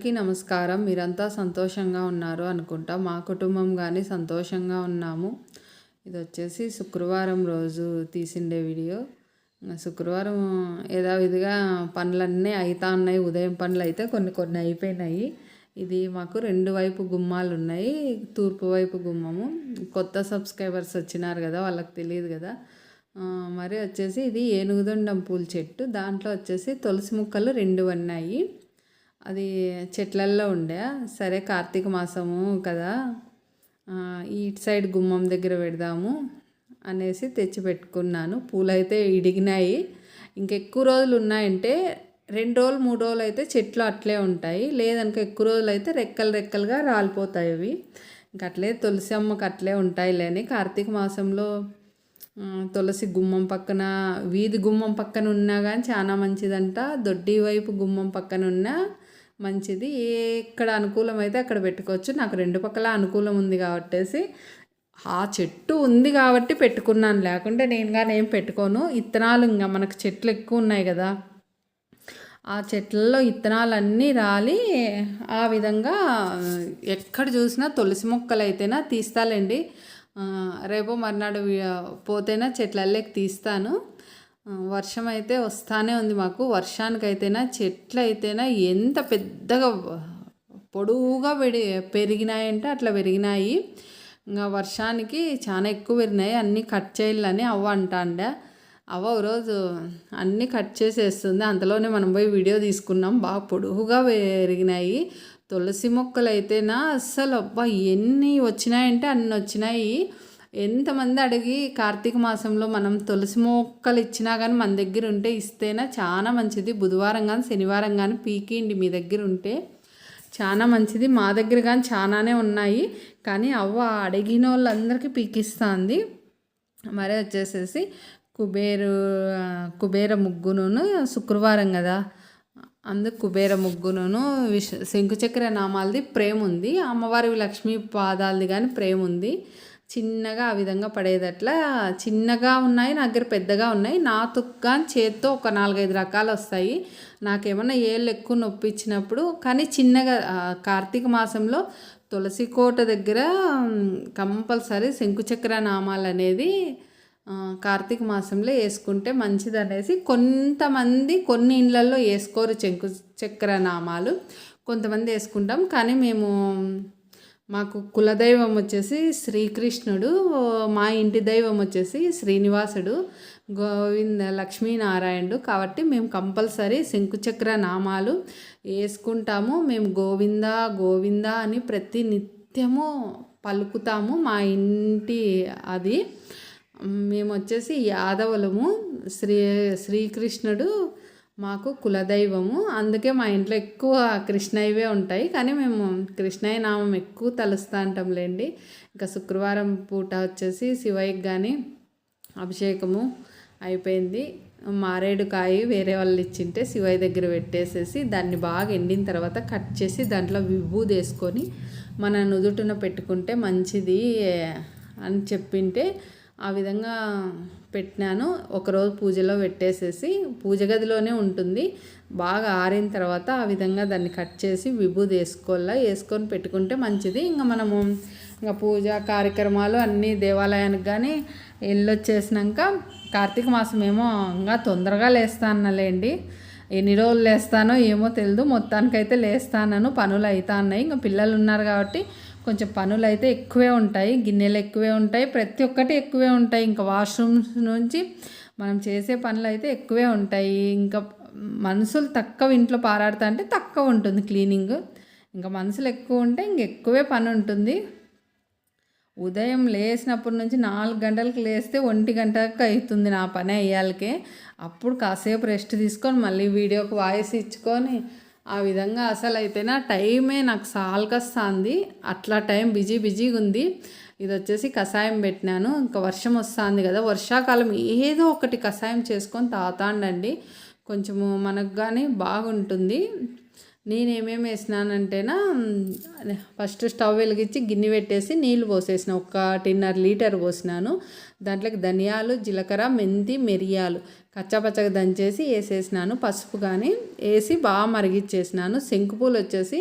అందరికీ నమస్కారం. మీరంతా సంతోషంగా ఉన్నారు అనుకుంటా. మా కుటుంబం కానీ సంతోషంగా ఉన్నాము. ఇది వచ్చేసి శుక్రవారం రోజు తీసిండే వీడియో. శుక్రవారం యథావిధిగా పనులన్నీ అవుతా ఉన్నాయి. ఉదయం పనులు అయితే కొన్ని కొన్ని అయిపోయినాయి. ఇది మాకు రెండు వైపు గుమ్మాలు ఉన్నాయి. తూర్పు వైపు గుమ్మము. కొత్త సబ్స్క్రైబర్స్ వచ్చినారు కదా వాళ్ళకి తెలియదు కదా. మరి వచ్చేసి ఇది ఏనుగుదొండం పూల చెట్టు. దాంట్లో వచ్చేసి తులసి ముక్కలు రెండు ఉన్నాయి. అది చెట్లల్లో ఉండే. సరే కార్తీక మాసము కదా. ఇటు సైడ్ గుమ్మం దగ్గర పెడదాము అనేసి తెచ్చి పెట్టుకున్నాను. పూలైతే ఇడిగినాయి. ఇంకెక్కువ రోజులు ఉన్నాయంటే రెండు రోజులు మూడు రోజులు అయితే చెట్లు అట్లే ఉంటాయి. లేదనుక ఎక్కువ రోజులు అయితే రెక్కలు రెక్కలుగా రాలిపోతాయి అవి. ఇంక అట్లే తులసి అమ్మకు అట్లే ఉంటాయి లేని కార్తీక మాసంలో తులసి గుమ్మం పక్కన వీధి గుమ్మం పక్కన ఉన్నా కానీ చాలా మంచిదంట. దొడ్డి వైపు గుమ్మం పక్కన ఉన్నా మంచిది. ఎక్కడ అనుకూలమైతే అక్కడ పెట్టుకోవచ్చు. నాకు రెండు పక్కల అనుకూలం ఉంది కాబట్టేసి ఆ చెట్టు ఉంది కాబట్టి పెట్టుకున్నాను. లేకుంటే నేను కానీ ఏం పెట్టుకోను. ఇత్తనాలు ఇంకా మనకు చెట్లు ఎక్కువ ఉన్నాయి కదా. ఆ చెట్లలో ఇత్తనాలన్నీ రాలి ఆ విధంగా ఎక్కడ చూసినా తులసి మొక్కలు అయితేనా తీస్తాలండి రేపు మర్నాడు పోతేనా చెట్లల్లోకి తీస్తాను. వర్షం అయితే వస్తానే ఉంది మాకు. వర్షానికైతేనా చెట్లు అయితేనా ఎంత పెద్దగా పొడువుగా పెడి పెరిగినాయంటే అట్లా పెరిగినాయి. ఇంకా వర్షానికి చాలా ఎక్కువ పెరిగినాయి. అన్నీ కట్ చేయాలని అవ్వ అంటాండ. అవ్వ ఒకరోజు అన్నీ కట్ చేసేస్తుంది. అంతలోనే మనం పోయి వీడియో తీసుకున్నాం. బాగా పొడువుగా పెరిగినాయి. తులసి మొక్కలు అయితేనా అస్సలు అబ్బా ఎన్ని వచ్చినాయంటే అన్ని వచ్చినాయి. ఎంతమంది అడిగి కార్తీక మాసంలో మనం తులసి మొక్కలు ఇచ్చినా కానీ మన దగ్గర ఉంటే ఇస్తేనా చాలా మంచిది. బుధవారం కానీ శనివారం కానీ పీకేయండి మీ దగ్గర ఉంటే. చాలా మంచిది. మా దగ్గర కానీ చాలానే ఉన్నాయి. కానీ అవ్వ అడిగిన వాళ్ళందరికీ పీకిస్తుంది. మరి వచ్చేసేసి కుబేరు కుబేర ముగ్గును శుక్రవారం కదా. అందుకు కుబేర ముగ్గును విష శంకుచక్ర నామాలది ప్రేమ ఉంది అమ్మవారి లక్ష్మీ పాదాలది కానీ ప్రేమ ఉంది చిన్నగా ఆ విధంగా పడేదట్లా చిన్నగా ఉన్నాయి నా దగ్గర పెద్దగా ఉన్నాయి. నా తుక్కా చేత్తో ఒక నాలుగైదు రకాలు వస్తాయి. నాకేమన్నా ఏళ్ళు ఎక్కువ నొప్పి ఇచ్చినప్పుడు కానీ చిన్నగా కార్తీక మాసంలో తులసి కోట దగ్గర కంపల్సరీ శంకుచక్ర నామాలు అనేది కార్తీక మాసంలో వేసుకుంటే మంచిది అనేసి కొంతమంది కొన్ని ఇళ్ళల్లో వేసుకోరు శంకు చక్ర నామాలు. కొంతమంది వేసుకుంటాం. కానీ మేము మాకు కులదైవం వచ్చేసి శ్రీకృష్ణుడు మా ఇంటి దైవం వచ్చేసి శ్రీనివాసుడు గోవింద లక్ష్మీనారాయణుడు. కాబట్టి మేము కంపల్సరీ శంకుచక్ర నామాలు వేసుకుంటాము. మేము గోవింద గోవింద అని ప్రతి నిత్యము పలుకుతాము మా ఇంటి అది. మేము వచ్చేసి యాదవులము. శ్రీ శ్రీకృష్ణుడు మాకు కులదైవము. అందుకే మా ఇంట్లో ఎక్కువ కృష్ణయ్యవే ఉంటాయి. కానీ మేము కృష్ణయ్య నామం ఎక్కువ తలుస్తూ ఉంటాంలేండి ఇంకా శుక్రవారం పూట వచ్చేసి శివయ్యకి కానీ అభిషేకము అయిపోయింది. మారేడు కాయ వేరే వాళ్ళు ఇచ్చింటే శివయ్య దగ్గర పెట్టేసేసి దాన్ని బాగా ఎండిన తర్వాత కట్ చేసి దాంట్లో విభూది వేసుకొని మన నుదుటిన పెట్టుకుంటే మంచిది అని చెప్పింటే ఆ విధంగా పెట్టినాను. ఒకరోజు పూజలో పెట్టేసేసి పూజ గదిలోనే ఉంటుంది. బాగా ఆరిన తర్వాత ఆ విధంగా దాన్ని కట్ చేసి విభూది వేసుకోవాలా? వేసుకొని పెట్టుకుంటే మంచిది. ఇంకా మనము ఇంకా పూజ కార్యక్రమాలు అన్నీ దేవాలయానికి కానీ వెళ్ళొచ్చేసినాక కార్తీక మాసం ఏమో ఇంకా తొందరగా లేస్తానలేండి ఎన్ని రోజులు లేస్తానో ఏమో తెలియదు మొత్తానికైతే లేస్తానను. పనులు అవుతా ఉన్నాయి. ఇంకా పిల్లలు ఉన్నారు కాబట్టి కొంచెం పనులు అయితే ఎక్కువే ఉంటాయి గిన్నెలు ఎక్కువే ఉంటాయి ప్రతి ఒక్కటి ఎక్కువే ఉంటాయి. ఇంకా వాష్రూమ్స్ నుంచి మనం చేసే పనులు అయితే ఎక్కువే ఉంటాయి. ఇంకా మనుషులు తక్కువ ఇంట్లో పారాడుతా అంటే తక్కువ ఉంటుంది క్లీనింగ్. ఇంకా మనుషులు ఎక్కువ ఉంటే ఇంక ఎక్కువే పని ఉంటుంది. ఉదయం లేచినప్పటి నుంచి నాలుగు గంటలకు లేస్తే ఒంటి గంటకు అవుతుంది నా పని అయ్యాలకే. అప్పుడు కాసేపు రెస్ట్ తీసుకొని మళ్ళీ వీడియోకి వాయిస్ ఇచ్చుకొని ఆ విధంగా అసలు అయితేనా టైమే నాకు సాల్కొస్తుంది. అట్లా టైం బిజీ బిజీగా ఉంది. ఇది వచ్చేసి కషాయం పెట్టినాను. ఇంకా వర్షం వస్తుంది కదా. వర్షాకాలం ఏదో ఒకటి కషాయం చేసుకొని తాతాండండి. కొంచెము మనకు కానీ బాగుంటుంది. నేను ఏమేమి వేసినానంటేనా ఫస్ట్ స్టవ్ వెలిగించి గిన్నె పెట్టేసి నీళ్ళు పోసేసిన. ఒకటిన్నర లీటర్ పోసినాను. దాంట్లోకి ధనియాలు జీలకర్ర మెంతి మిరియాలు కచ్చపచ్చగా దంచేసి వేసేసినాను. పసుపు కానీ వేసి బాగా మరిగిచ్చేసినాను. శంకుపూలు వచ్చేసి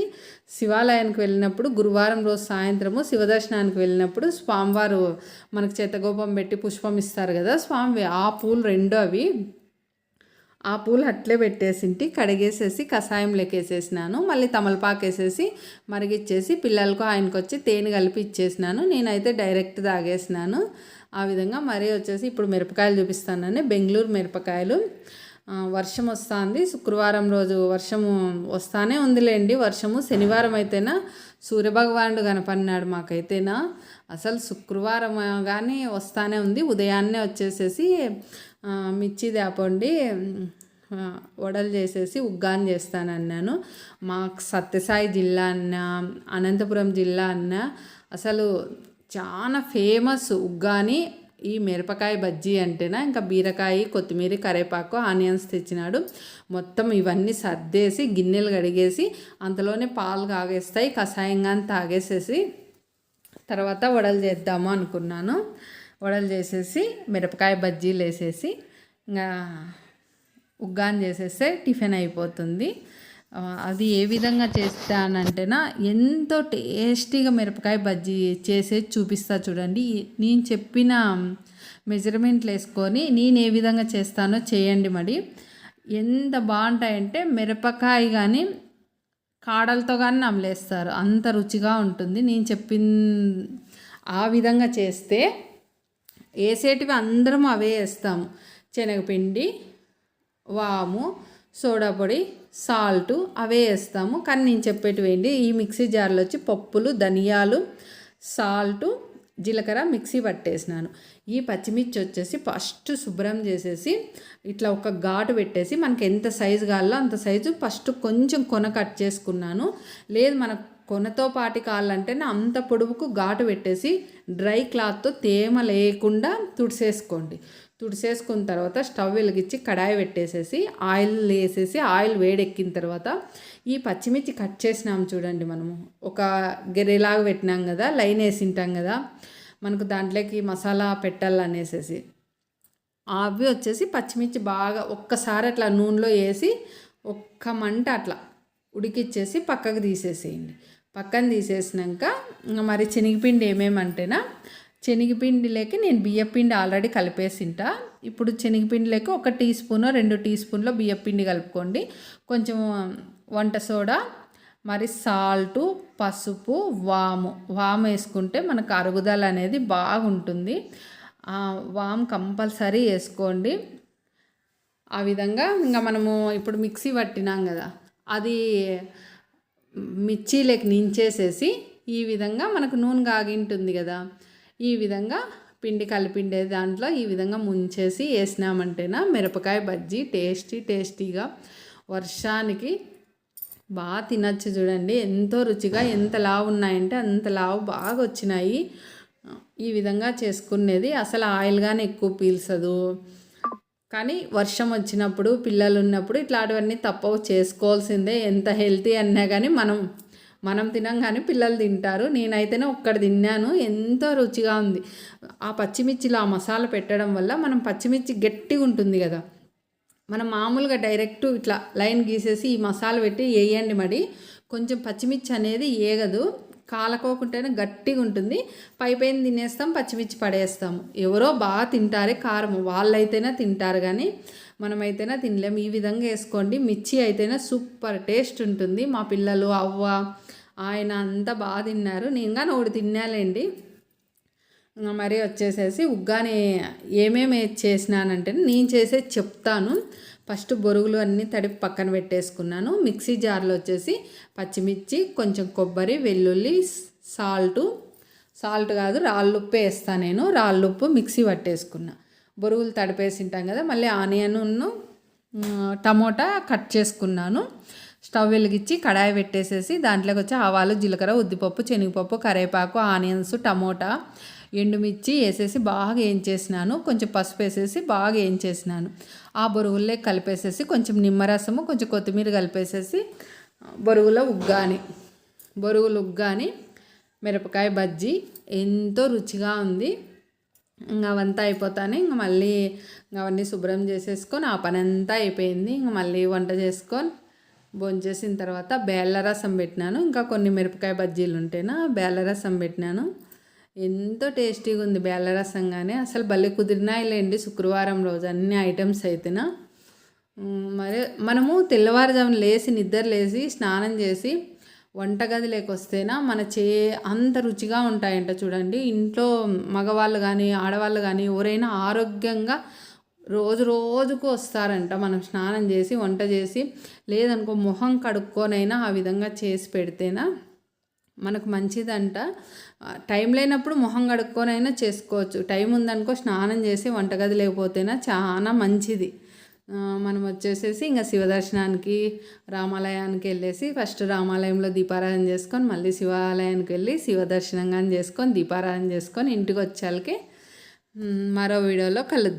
శివాలయానికి వెళ్ళినప్పుడు గురువారం రోజు సాయంత్రము శివదర్శనానికి వెళ్ళినప్పుడు స్వామివారు మనకు చేతగోపం పెట్టి పుష్పం ఇస్తారు కదా స్వామి ఆ పూలు రెండు అవి. ఆ పూలు అట్లే పెట్టేసింటి కడిగేసేసి కషాయం లెక్కేసేసినాను. మళ్ళీ తమలపాకు వేసేసి మరిగిచ్చేసి పిల్లలకు ఆయనకు వచ్చి తేనె కలిపి ఇచ్చేసినాను. నేనైతే డైరెక్ట్ తాగేసినాను. ఆ విధంగా మరీ వచ్చేసి ఇప్పుడు మిరపకాయలు చూపిస్తానని బెంగళూరు మిరపకాయలు. వర్షం వస్తుంది. శుక్రవారం రోజు వర్షము వస్తానే ఉందిలేండి. వర్షము శనివారం అయితేనా? సూర్యభగవానుడు కనపడినాడు మాకైతేనా? అసలు శుక్రవారం కానీ వస్తానే ఉంది. ఉదయాన్నే వచ్చేసేసి మిర్చి తేపండి వడలు చేసేసి ఉగ్గాని చేస్తానన్నాను. మాకు సత్యసాయి జిల్లా అన్న అనంతపురం జిల్లా అన్న అసలు చాలా ఫేమస్ ఉగ్గాని ఈ మిరపకాయ బజ్జీ అంటేనా ఇంకా బీరకాయ కొత్తిమీర కరేపాకు ఆనియన్స్ తెచ్చినాడు. మొత్తం ఇవన్నీ సర్దేసి గిన్నెలు కడిగేసి అంతలోనే పాలు కాగేస్తాయి కషాయంగా తాగేసేసి తర్వాత వడలు చేద్దాము అనుకున్నాను. వడలు చేసేసి మిరపకాయ బజ్జీలు వేసేసి ఇంకా ఉగ్గాన్ చేసేస్తే టిఫిన్ అయిపోతుంది. అది ఏ విధంగా చేస్తానంటేనా ఎంతో టేస్టీగా మిరపకాయ బజ్జీ చేసేది చూపిస్తా చూడండి. నేను చెప్పిన మెజర్మెంట్లు వేసుకొని నేను ఏ విధంగా చేస్తానో చేయండి మరి. ఎంత బాగుంటాయంటే మిరపకాయ కానీ కాడలతో కానీ నమలేస్తారు అంత రుచిగా ఉంటుంది. నేను చెప్పిన ఆ విధంగా చేస్తే వేసేటివి అందరం అవే వేస్తాము. శనగపిండి వాము సోడా పొడి సాల్ట్ అవే వేస్తాము. కానీ నేను చెప్పేటివి ఈ మిక్సీ జార్లో వచ్చి పప్పులు ధనియాలు సాల్ట్ జీలకర్ర మిక్సీ పట్టేసినాను. ఈ పచ్చిమిర్చి వచ్చేసి ఫస్ట్ శుభ్రం చేసేసి ఇట్లా ఒక ఘాటు పెట్టేసి మనకి ఎంత సైజు కావాలో అంత సైజు ఫస్ట్ కొంచెం కొన కట్ చేసుకున్నాను. లేదు మన కొనతో పాటి కావాలంటే అంత పొడువుకు ఘాటు పెట్టేసి డ్రై క్లాత్తో తేమ లేకుండా తుడిసేసుకోండి. తుడిసేసుకున్న తర్వాత స్టవ్ వెలిగించి కడాయి పెట్టేసేసి ఆయిల్ వేసేసి ఆయిల్ వేడెక్కిన తర్వాత ఈ పచ్చిమిర్చి కట్ చేసినాం చూడండి మనము. ఒక గెరెలాగా పెట్టినాం కదా లైన్ వేసింటాం కదా మనకు దాంట్లోకి మసాలా పెట్టాలనేసేసి. అవి వచ్చేసి పచ్చిమిర్చి బాగా ఒక్కసారి అట్లా నూనెలో వేసి ఒక్క మంట అట్లా ఉడికిచ్చేసి పక్కకు తీసేసేయండి. పక్కన తీసేసినాక మరి శనగపిండి ఏమేమంటేనా శనగపిండిలోకి నేను బియ్యపిండి ఆల్రెడీ కలిపేసింట. ఇప్పుడు శనగపిండిలోకి ఒక టీ స్పూన్ రెండు టీ స్పూన్లో బియ్యపిండి కలుపుకోండి. కొంచెం వంట సోడా మరి సాల్టు పసుపు వాము. వాము వేసుకుంటే మనకు అరుగుదల అనేది బాగుంటుంది. వాము కంపల్సరీ వేసుకోండి. ఆ విధంగా ఇంకా మనము ఇప్పుడు మిక్సీ పట్టినాం కదా అది మిర్చీలోకి నించేసేసి ఈ విధంగా మనకు నూనె కాగింటుంది కదా ఈ విధంగా పిండి కలిపిండే దాంట్లో ఈ విధంగా ముంచేసి వేసినామంటేనా? మిరపకాయ బజ్జీ టేస్టీ టేస్టీగా వర్షానికి బాగా తినచ్చు చూడండి. ఎంతో రుచిగా ఎంత లావు ఉన్నాయంటే అంత లావు బాగా వచ్చినాయి. ఈ విధంగా చేసుకునేది అసలు ఆయిల్ కానీ ఎక్కువ పీల్చదు. కానీ వర్షం వచ్చినప్పుడు పిల్లలు ఉన్నప్పుడు ఇట్లాంటివన్నీ తప్పవు. చేసుకోవాల్సిందే. ఎంత హెల్తీ అన్నా కానీ మనం మనం తినంగానే పిల్లలు తింటారు. నేనైతేనే ఒక్కటి తిన్నాను. ఎంతో రుచిగా ఉంది. ఆ పచ్చిమిర్చిలో ఆ మసాలా పెట్టడం వల్ల మనం పచ్చిమిర్చి గట్టిగా ఉంటుంది కదా. మనం మామూలుగా డైరెక్ట్ ఇట్లా లైన్ గీసేసి ఈ మసాలా పెట్టి వేయండి మరి. కొంచెం పచ్చిమిర్చి అనేది ఏగదు. కాలకోకుంటేనే గట్టిగా ఉంటుంది. పై పైన తినేస్తాం పచ్చిమిర్చి పడేస్తాము ఎవరో బాగా తింటారే కారం. వాళ్ళైతేనే తింటారు కానీ మనమైతేనే తినలేము ఈ విధంగా వేసుకోండి. మిర్చి అయితేనే సూపర్ టేస్ట్ ఉంటుంది. మా పిల్లలు అవ్వ ఆయన అంతా బాగా తిన్నారు. నేను కానీ ఒకటి తిన్నాలేండి. మరి వచ్చేసేసి ఉగ్గాని ఏమేమి చేసినానంటే నేను చేసేది చెప్తాను. ఫస్ట్ బొరుగులు అన్నీ తడిపి పక్కన పెట్టేసుకున్నాను. మిక్సీ జార్లో వచ్చేసి పచ్చిమిర్చి కొంచెం కొబ్బరి వెల్లుల్లి సాల్టు. సాల్ట్ కాదు రాళ్ళుప్పు వేస్తాను నేను. రాళ్ళుప్పు మిక్సీ పట్టేసుకున్నా. బొరుగులు తడిపేసి తడిపేసింటాం కదా మళ్ళీ ఆనియన్ను టమోటా కట్ చేసుకున్నాను. స్టవ్ వెలిగించి కడాయి పెట్టేసేసి దాంట్లోకి వచ్చి ఆవాలు జీలకర్ర ఉద్దిపప్పు శనగపప్పు కరివేపాకు ఆనియన్స్ టమోటా ఎండుమిర్చి వేసేసి బాగా వేయించేసినాను కొంచెం పసుపు వేసేసి బాగా వేయించేసినాను ఆ బొరుగుల్లో కలిపేసేసి కొంచెం నిమ్మరసము కొంచెం కొత్తిమీర కలిపేసేసి బొరుగుల ఉగ్గాని బొరుగుల ఉగ్గాని మిరపకాయ బజ్జీ ఎంతో రుచిగా ఉంది. ఇంకా అవంతా అయిపోతానే ఇంక మళ్ళీ ఇంకా అవన్నీ శుభ్రం చేసేసుకొని ఆ పని అంతా అయిపోయింది. ఇంక మళ్ళీ వంట చేసుకొని భోంచేసిన తర్వాత బేళ్ళ రసం పెట్టినాను. ఇంకా కొన్ని మిరపకాయ బజ్జీలు ఉంటేనా బేళ్ళ రసం పెట్టినాను. ఎంతో టేస్టీగా ఉంది బేళ్ళ రసం కానీ అసలు భలే కుదిరినాయిలేండి శుక్రవారం రోజు అన్ని ఐటమ్స్ అయితేనా. మరి మనము తెల్లవారుజామున లేచి నిద్ర లేచి స్నానం చేసి వంటగదిలోకి వస్తేనా మన చే అంత రుచిగా ఉంటాయంట చూడండి. ఇంట్లో మగవాళ్ళు కానీ ఆడవాళ్ళు కానీ ఎవరైనా ఆరోగ్యంగా రోజు రోజుకు వస్తారంట. మనం స్నానం చేసి వంట చేసి లేదనుకో మొహం కడుక్కొనైనా ఆ విధంగా చేసి పెడితేనా మనకు మంచిదంట. టైం లేనప్పుడు మొహం కడుక్కొనైనా చేసుకోవచ్చు. టైం ఉందనుకో స్నానం చేసి వంటగది లేకపోతేనా చాలా మంచిది. మనం వచ్చేసేసి ఇంకా శివదర్శనానికి రామాలయానికి వెళ్ళేసి ఫస్ట్ రామాలయంలో దీపారాధన చేసుకొని మళ్ళీ శివాలయానికి వెళ్ళి శివదర్శనం కానీ చేసుకొని దీపారాధన చేసుకొని ఇంటికి వచ్చాలకి మరో వీడియోలో కలుద్దాం.